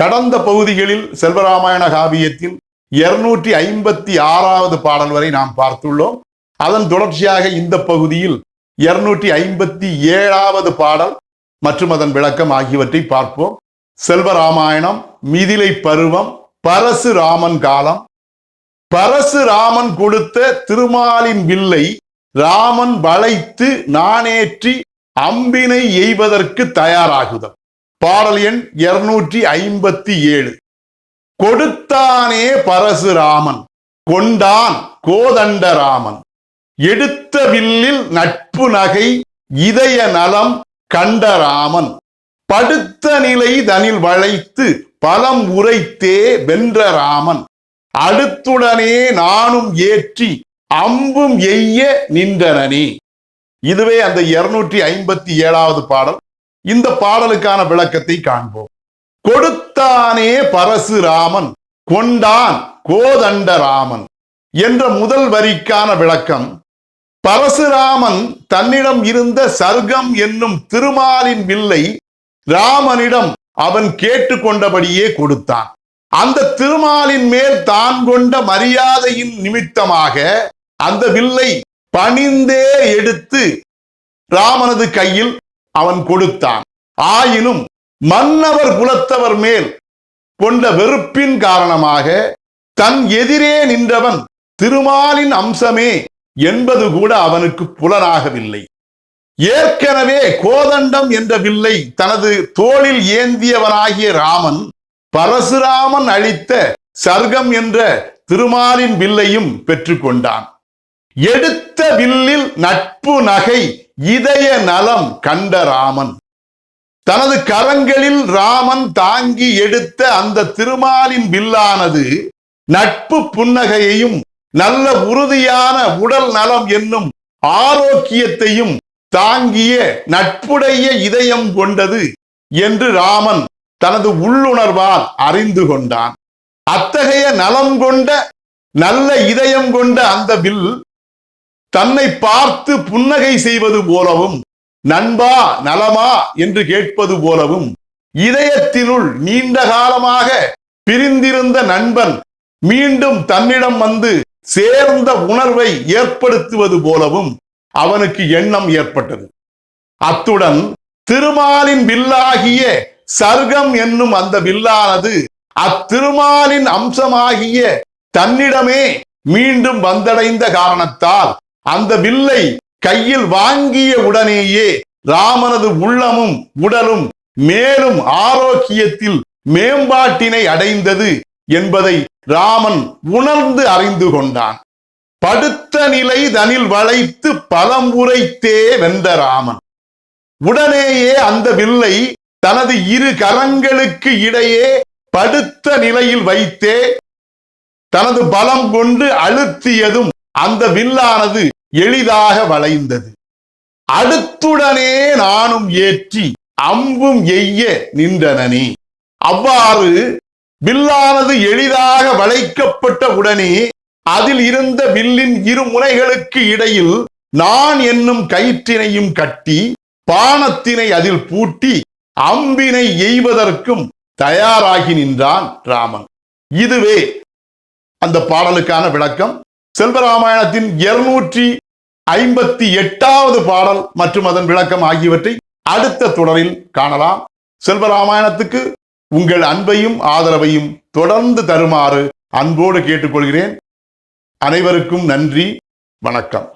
கடந்த பகுதிகளில் செல்வராமாயண காவியத்தில் இருநூற்றி ஐம்பத்தி ஆறாவது பாடல் வரை நாம் பார்த்துள்ளோம். அதன் தொடர்ச்சியாக இந்த பகுதியில் இருநூற்றி ஐம்பத்தி ஏழாவது பாடல் மற்றும் அதன் விளக்கம் ஆகியவற்றை பார்ப்போம். செல்வராமாயணம் மிதிலை பருவம் பரசுராமன் காலம். பரசுராமன் கொடுத்த திருமாலின் வில்லை ராமன் வளைத்து நானேற்றி அம்பினை எய்வதற்கு தயாராகுதல். பாடல் எண் இருநூற்றி ஐம்பத்தி ஏழு. கொடுத்தானே பரசுராமன் கொண்டான் கோதண்டராமன் எடுத்த வில்லில் நட்பு நகை இதய நலம் கண்டராமன் படுத்த நிலை தனில் வளைத்து பலம் உரைத்தே வென்ற ராமன். அடுத்துடனே நானும் ஏற்றி அம்பும் எய்ய நின்றனனே. இதுவே அந்த இருநூற்றி ஐம்பத்தி ஏழாவது பாடல். இந்த பாடலுக்கான விளக்கத்தை காண்போம். கொடுத்தானே பரசுராமன் கொண்டான் கோதண்டராமன் என்ற முதல் வரிக்கான விளக்கம். பரசுராமன் தன்னிடம் இருந்த சர்க்கம் என்னும் திருமாலின் வில்லை ராமனிடம் அவன் கேட்டுக்கொண்டபடியே கொடுத்தான். அந்த திருமாலின் மேல் தான் கொண்ட மரியாதையின் நிமித்தமாக அந்த வில்லை பணிந்தே எடுத்து ராமனது கையில் அவன் கொடுத்தான். ஆயினும் மன்னவர் குலத்தவர் மேல் கொண்ட வெறுப்பின் காரணமாக தன் எதிரே நின்றவன் திருமாலின் அம்சமே என்பது கூட அவனுக்கு புலனாகவில்லை. ஏற்கனவே கோதண்டம் என்ற வில்லை தனது தோளில் ஏந்தியவனாகிய ராமன் பரசுராமன் அளித்த சர்க்கம் என்ற திருமாலின் வில்லையும் பெற்றுக்கொண்டான். எடுத்த வில்லில் நட்பு நகை இதய நலம் கண்ட ராமன். தனது கரங்களில் ராமன் தாங்கி எடுத்த அந்த திருமாலின் வில்லானது நட்பு புன்னகையையும் நல்ல உறுதியான உடல் நலம் என்னும் ஆரோக்கியத்தையும் தாங்கிய நட்புடைய இதயம் கொண்டது என்று ராமன் தனது உள்ளுணர்வால் அறிந்து கொண்டான். அத்தகைய நலம் கொண்ட நல்ல இதயம் கொண்ட அந்த வில் தன்னை பார்த்து புன்னகை செய்வது போலவும் நண்பா நலமா என்று கேட்பது போலவும் இதயத்தினுள் நீண்ட காலமாக பிரிந்திருந்த நண்பன் மீண்டும் தன்னிடம் வந்து சேர்ந்த உணர்வை ஏற்படுத்துவது போலவும் அவனுக்கு எண்ணம் ஏற்பட்டது. அத்துடன் திருமாலின் வில்லாகிய சர்க்கம் என்னும் அந்த வில்லானது அத்திருமாலின் அம்சமாகிய தன்னிடமே மீண்டும் வந்தடைந்த காரணத்தால் அந்த வில்லை கையில் வாங்கிய உடனேயே ராமனது உள்ளமும் உடலும் மேலும் ஆரோக்கியத்தில் மேம்பாட்டினை அடைந்தது என்பதை ராமன் உணர்ந்து அறிந்து கொண்டான். படுத்த நிலை தனில் வளைத்து பலம் உரைத்தே வென்ற ராமன். உடனேயே அந்த வில்லை தனது இரு கரங்களுக்கு இடையே படுத்த நிலையில் வைத்தே தனது பலம் கொண்டு அழுத்தியதும் அந்த வில்லானது எளிதாக வளைந்தது. அடுத்துடனே நானும் ஏற்றி அம்பும் எய்ய நின்றனனே. அவ்வாறு வில்லானது எளிதாக வளைக்கப்பட்ட உடனே அதில் இருந்த வில்லின் இரு முனைகளுக்கு இடையில் நான் என்னும் கயிற்றினையும் கட்டி பானத்தினை அதில் பூட்டி அம்பினை எய்வதற்கும் தயாராகி நின்றான் ராமன். இதுவே அந்த பாடலுக்கான விளக்கம். செல்வராமாயணத்தின் இருநூற்றி ஐம்பத்தி எட்டாவது பாடல் மற்றும் அதன் விளக்கம் ஆகியவற்றை அடுத்த தொடரில் காணலாம். செல்வராமாயணத்துக்கு உங்கள் அன்பையும் ஆதரவையும் தொடர்ந்து தருமாறு அன்போடு கேட்டுக்கொள்கிறேன். அனைவருக்கும் நன்றி. வணக்கம்.